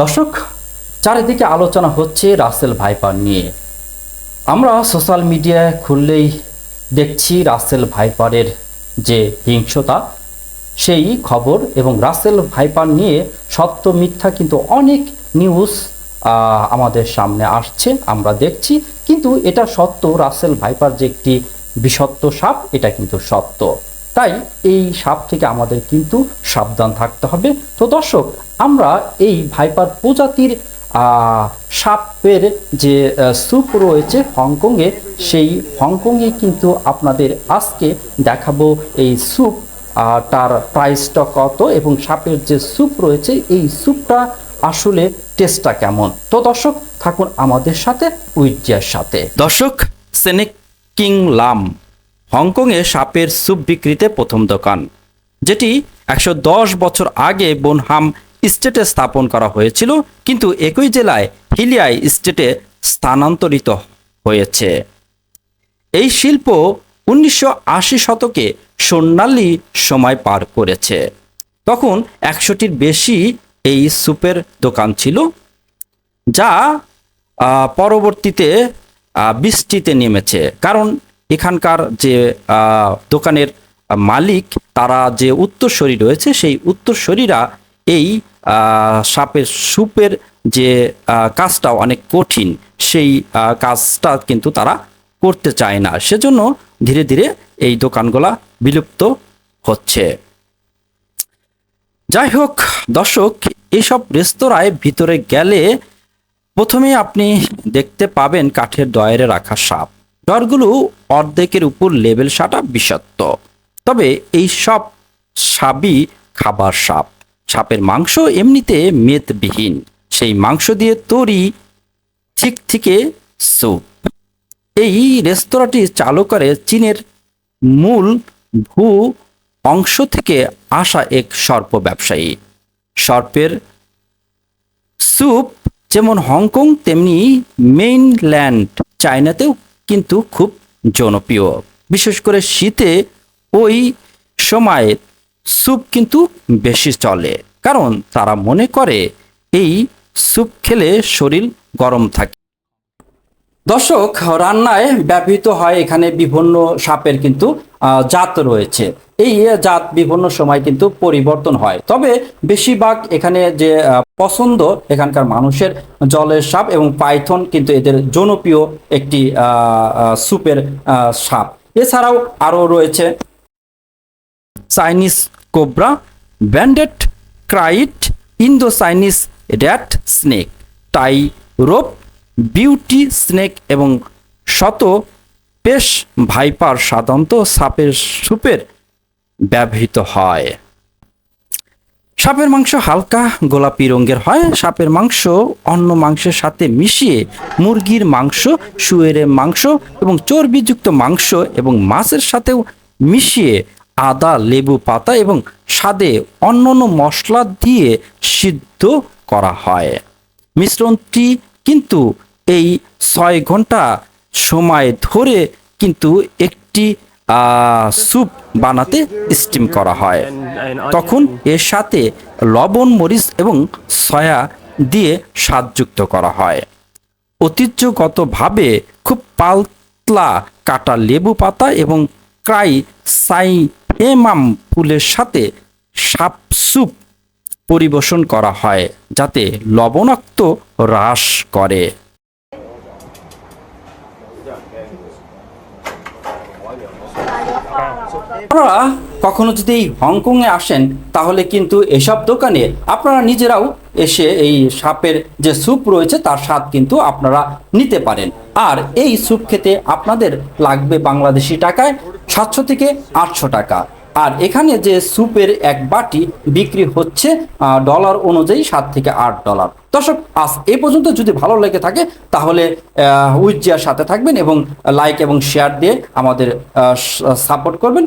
দর্শক, চারিদিকে আলোচনা হচ্ছে রাসেল ভাইপার নিয়ে। আমরা সোশ্যাল মিডিয়ায় খুললেই দেখছি রাসেল ভাইপারের যে হিংসতা, সেই খবর এবং রাসেল ভাইপার নিয়ে সত্য মিথ্যা কিন্তু অনেক নিউজ আমাদের সামনে আসছে, আমরা দেখছি। কিন্তু এটা সত্য, রাসেল ভাইপার যে একটি বিষত্ব সাপ, এটা কিন্তু সত্য। তাই এই সাপ থেকে আমাদের কিন্তু সাবধান থাকতে হবে। তো দর্শক, আমরা এই ভাইপার প্রজাতির সাপের যে স্যুপ রয়েছে হংকংয়ে, সেই হংকংয়ে কিন্তু আপনাদের আজকে দেখাবো এই স্যুপ তার প্রাইসটা কত এবং সাপের যে স্যুপ রয়েছে, এই স্যুপটা আসলে টেস্টটা কেমন। তো দর্শক, থাকুন আমাদের সাথে উইজিয়ার সাথে। দর্শক, সেনেক কিং লাম। হংকংয়ে সাপের স্যুপ বিক্রিতে প্রথম দোকান, যেটি একশো দশ বছর আগে বনহাম স্টেটে স্থাপন করা হয়েছিল, কিন্তু একই জেলায় হিলিয়াই স্টেটে স্থানান্তরিত হয়েছে। এই শিল্প উনিশশো আশি শতকে স্বর্ণালী সময় পার করেছে। তখন একশোটির বেশি এই স্যুপের দোকান ছিল, যা পরবর্তীতে বৃষ্টিতে নেমেছে। কারণ এখানকার যে দোকানের মালিক, তারা যে উত্তরসূরি রয়েছে, সেই উত্তরসূরিরা এই সাপের স্যুপের যে কাজটা অনেক কঠিন। সেই কাজটা কিন্তু তারা করতে চায় না। সেজন্য ধীরে ধীরে এই দোকানগুলা বিলুপ্ত হচ্ছে। যাই হোক, দর্শক এইসব রেস্তোরাঁয় ভিতরে গেলে প্রথমে আপনি দেখতে পাবেন কাঠের ডয়ারে রাখা সাপ। ডয়ারগুলো অর্ধেকের উপর লেবেল সাটা বিষাক্ত। তবে এই সব সাপই খাবার সাপ। সাপের মাংস এমনিতে মেদবিহীন। সেই মাংস দিয়ে তৈরি ঠিক স্যুপ। এই রেস্তোরাঁটি চালু করে চীনের মূল ভূ অংশ থেকে আসা এক সর্প ব্যবসায়ী। সর্পের স্যুপ যেমন হংকং, তেমনি মেইনল্যান্ড, চায়নাতেও কিন্তু খুব জনপ্রিয়। বিশেষ করে শীতে ওই সময়ে স্যুপ কিন্তু বেশি চলে। কারণ তারা মনে করে এই স্যুপ খেলে শরীর গরম থাকে। দর্শক রান্নায় ব্যবহৃত হয় এখানে বিভিন্ন সাপের কিন্তু জাত রয়েছে। এই জাত বিভিন্ন সময় কিন্তু পরিবর্তন হয়। তবে বেশিরভাগ এখানে যে পছন্দ এখানকার মানুষের জলের সাপ এবং পাইথন কিন্তু এদের জনপ্রিয় একটি আহ, সাপ। এছাড়াও আরও রয়েছে Chinese cobra banded krait Indo Chinese rat snake tie rope beauty, snake এবং শত পেশ ভাইপার সাধারণত সাপের সুপের ব্যবহৃত হয়। সাপের মাংস হালকা গোলাপি রঙের হয়। সাপের মাংস অন্য মাংসের সাথে মিশিয়ে মুরগির মাংস শুয়েরের মাংস এবং চর্বিযুক্ত মাংস এবং মাছের সাথেও মিশিয়ে আদা, লেবু পাতা এবং স্বাদে অন্য অন্য মশলা দিয়ে সিদ্ধ করা হয়। মিশ্রণটি কিন্তু এই ছয় ঘণ্টা সময় ধরে কিন্তু একটি স্যুপ বানাতে স্টিম করা হয়। তখন এর সাথে লবণ, মরিচ এবং সয়া দিয়ে স্বাদযুক্ত করা হয়। ঐতিহ্যগতভাবে খুব পাতলা কাটা লেবু পাতা এবং ক্রাই সাই এমাম ফুলের সাথে সাপ স্যুপ পরিবেশন করা হয়, যাতে লবণাক্ত হ্রাস করে। আপনারা কখনো যদি হংকংয়ে আসেন, তাহলে কিন্তু এসব দোকানে আপনারা নিজেরাও এসে এই সাপের যে স্যুপ রয়েছে, তার স্বাদ কিন্তু আপনারা নিতে পারেন। আর এই স্যুপ খেতে আপনাদের লাগবে বাংলাদেশি টাকায় সাতশো থেকে আটশো টাকা। আর এখানে যে স্যুপের এক বাটি বিক্রি হচ্ছে ডলার অনুযায়ী সাত থেকে আট ডলার। দর্শক, আজ এ পর্যন্ত যদি ভালো লেগে থাকে, তাহলে উইজিয়ার সাথে থাকবেন এবং লাইক এবং শেয়ার দিয়ে আমাদের সাপোর্ট করবেন।